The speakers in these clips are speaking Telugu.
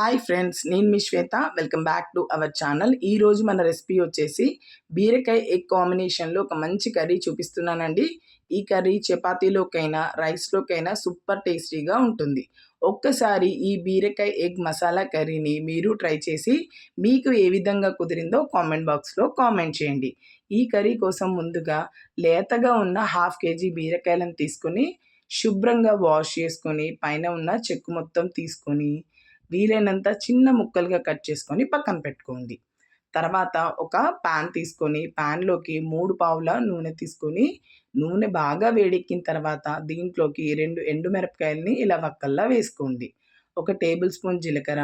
హాయ్ ఫ్రెండ్స్ నేను మీ Shweta. Welcome back to our channel ఈ రోజు మన రెసిపీ వచ్చేసి బీరకాయ ఎగ్ కాంబినేషన్లో ఒక మంచి కర్రీ చూపిస్తున్నానండి. ఈ కర్రీ చపాతీలోకైనా రైస్లోకైనా సూపర్ టేస్టీగా ఉంటుంది. ఒక్కసారి ఈ బీరకాయ ఎగ్ మసాలా కర్రీని మీరు ట్రై చేసి మీకు ఏ విధంగా కుదిరిందో కామెంట్ బాక్స్లో కామెంట్ చేయండి. ఈ కర్రీ కోసం ముందుగా లేతగా ఉన్న హాఫ్ కేజీ బీరకాయలను తీసుకొని శుభ్రంగా వాష్ చేసుకొని పైన ఉన్న చెక్కు మొత్తం తీసుకొని వీలైనంత చిన్న ముక్కలుగా కట్ చేసుకొని పక్కన పెట్టుకోండి. తర్వాత ఒక ప్యాన్ తీసుకొని ప్యాన్లోకి మూడు పావుల నూనె తీసుకొని నూనె బాగా వేడెక్కిన తర్వాత దీంట్లోకి రెండు ఎండుమిరపకాయలని ఇలా వక్కల్లా వేసుకోండి. ఒక టేబుల్ స్పూన్ జీలకర్ర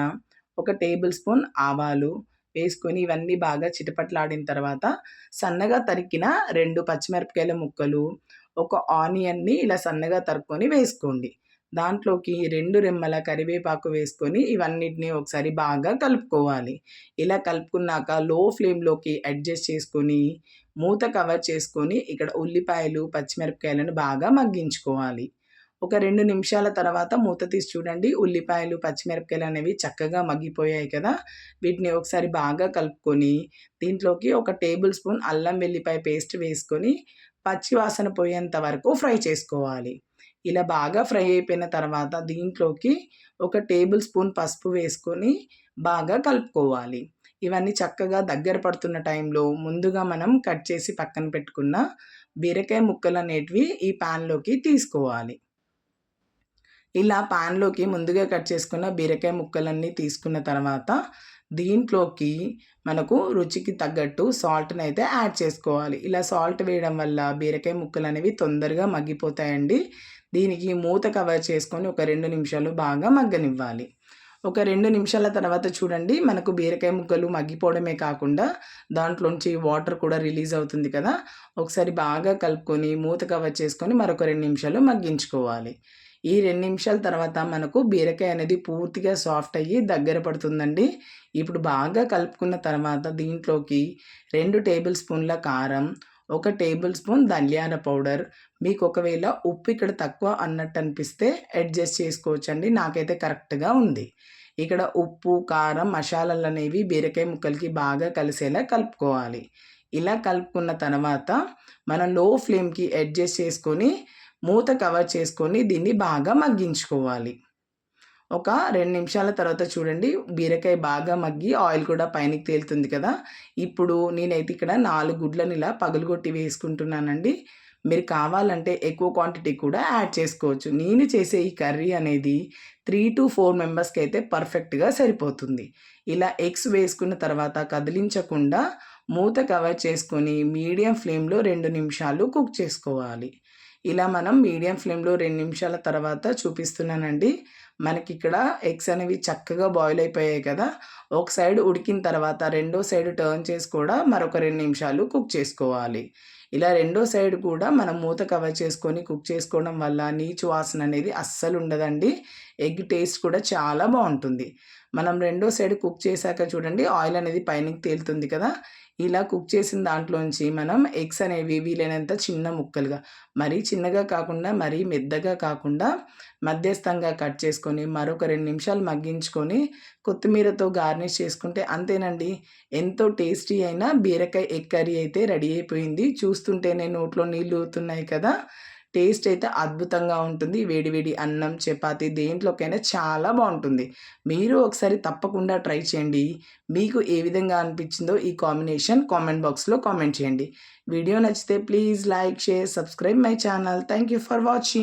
ఒక టేబుల్ స్పూన్ ఆవాలు వేసుకొని ఇవన్నీ బాగా చిటపట్లాడిన తర్వాత సన్నగా తరికిన రెండు పచ్చిమిరపకాయల ముక్కలు ఒక ఆనియన్ని ఇలా సన్నగా తరుక్కొని వేసుకోండి. దాంట్లోకి రెండు రెమ్మల కరివేపాకు వేసుకొని ఇవన్నిటిని ఒకసారి బాగా కలుపుకోవాలి. ఇలా కలుపుకున్నాక లో ఫ్లేమ్లోకి అడ్జస్ట్ చేసుకొని మూత కవర్ చేసుకొని ఇక్కడ ఉల్లిపాయలు పచ్చిమిరపకాయలను బాగా మగ్గించుకోవాలి. ఒక రెండు నిమిషాల తర్వాత మూత తీసి చూడండి. ఉల్లిపాయలు పచ్చిమిరపకాయలు అనేవి చక్కగా మగ్గిపోయాయి కదా. వీటిని ఒకసారి బాగా కలుపుకొని దీంట్లోకి ఒక టేబుల్ స్పూన్ అల్లం వెల్లిపాయ పేస్ట్ వేసుకొని పచ్చి వాసన పోయేంత వరకు ఫ్రై చేసుకోవాలి. ఇలా బాగా ఫ్రై అయిపోయిన తర్వాత దీంట్లోకి ఒక టేబుల్ స్పూన్ పసుపు వేసుకొని బాగా కలుపుకోవాలి. ఇవన్నీ చక్కగా దగ్గర పడుతున్న టైంలో ముందుగా మనం కట్ చేసి పక్కన పెట్టుకున్న బీరకాయ ముక్కలు అనేటివి ఈ ప్యాన్లోకి తీసుకోవాలి. ఇలా ప్యాన్లోకి ముందుగా కట్ చేసుకున్న బీరకాయ ముక్కలన్నీ తీసుకున్న తర్వాత దీంట్లోకి మనకు రుచికి తగ్గట్టు సాల్ట్ని అయితే యాడ్ చేసుకోవాలి. ఇలా సాల్ట్ వేయడం వల్ల బీరకాయ ముక్కలు అనేవి తొందరగా మగ్గిపోతాయండి. దీనికి మూత కవర్ చేసుకొని ఒక రెండు నిమిషాలు బాగా మగ్గనివ్వాలి. ఒక రెండు నిమిషాల తర్వాత చూడండి మనకు బీరకాయ ముక్కలు మగ్గిపోవడమే కాకుండా దాంట్లోంచి వాటర్ కూడా రిలీజ్ అవుతుంది కదా ఒకసారి బాగా కలుపుకొని మూత కవర్ చేసుకొని మరొక రెండు నిమిషాలు మగ్గించుకోవాలి. ఈ రెండు నిమిషాల తర్వాత మనకు బీరకాయ అనేది పూర్తిగా సాఫ్ట్ అయ్యి దగ్గర పడుతుందండి. ఇప్పుడు బాగా కలుపుకున్న తర్వాత దీంట్లోకి రెండు టేబుల్ స్పూన్ల కారం ఒక టేబుల్ స్పూన్ ధనియాల పౌడర్. మీకు ఒకవేళ ఉప్పు ఇక్కడ తక్కువ అన్నట్టు అనిపిస్తే అడ్జస్ట్ చేసుకోవచ్చండి. నాకైతే కరెక్ట్గా ఉంది. ఇక్కడ ఉప్పు కారం మసాలాలు అనేవి బీరకాయ ముక్కలకి బాగా కలిసేలా కలుపుకోవాలి. ఇలా కలుపుకున్న తర్వాత మనం లో ఫ్లేమ్కి అడ్జస్ట్ చేసుకొని మూత కవర్ చేసుకొని దీన్ని బాగా మగ్గించుకోవాలి. ఒక రెండు నిమిషాల తర్వాత చూడండి బీరకాయ బాగా మగ్గి ఆయిల్ కూడా పైనకి తేలుతుంది కదా. ఇప్పుడు నేనైతే ఇక్కడ నాలుగు గుడ్లను ఇలా పగలుగొట్టి వేసుకుంటున్నానండి. మీరు కావాలంటే ఎక్కువ క్వాంటిటీ కూడా యాడ్ చేసుకోవచ్చు. నేను చేసే ఈ కర్రీ అనేది త్రీ టు ఫోర్ మెంబర్స్కి అయితే పర్ఫెక్ట్గా సరిపోతుంది. ఇలా ఎగ్స్ వేసుకున్న తర్వాత కదిలించకుండా మూత కవర్ చేసుకొని మీడియం ఫ్లేమ్లో రెండు నిమిషాలు కుక్ చేసుకోవాలి. ఇలా మనం మీడియం ఫ్లేమ్లో రెండు నిమిషాల తర్వాత చూపిస్తున్నానండి. మనకి ఇక్కడ ఎగ్స్ అనేవి చక్కగా బాయిల్ అయిపోయాయి కదా. ఒక సైడ్ ఉడికిన తర్వాత రెండో సైడ్ టర్న్ చేసి కూడా మరొక రెండు నిమిషాలు కుక్ చేసుకోవాలి. ఇలా రెండో సైడ్ కూడా మనం మూత కవర్ చేసుకొని కుక్ చేసుకోవడం వల్ల నీచు వాసన అనేది అస్సలు ఉండదండి. ఎగ్ టేస్ట్ కూడా చాలా బాగుంటుంది. మనం రెండో సైడ్ కుక్ చేశాక చూడండి ఆయిల్ అనేది పైనకి తేలుతుంది కదా. ఇలా కుక్ చేసిన దాంట్లోంచి మనం ఎగ్స్ అనేవి వీలైనంత చిన్న ముక్కలుగా మరీ చిన్నగా కాకుండా మరీ మెద్దగా కాకుండా మధ్యస్థంగా కట్ చేసుకొని మరొక రెండు నిమిషాలు మగ్గించుకొని కొత్తిమీరతో గార్నిష్ చేసుకుంటే అంతేనండి. ఎంతో టేస్టీ అయిన బీరకాయ ఎగ్ కర్రీ అయితే రెడీ అయిపోయింది. చూస్తుంటేనే నోట్లో నీళ్ళు ఊతున్నాయి కదా. టేస్ట్ అయితే అద్భుతంగా ఉంటుంది. వేడివేడి అన్నం చపాతి దేంట్లోకైనా చాలా బాగుంటుంది. మీరు ఒకసారి తప్పకుండా ట్రై చేయండి. మీకు ఏ విధంగా అనిపించిందో ఈ కాంబినేషన్ కామెంట్ బాక్స్లో కామెంట్ చేయండి. వీడియో నచ్చితే please like share subscribe my channel. Thank you for watching.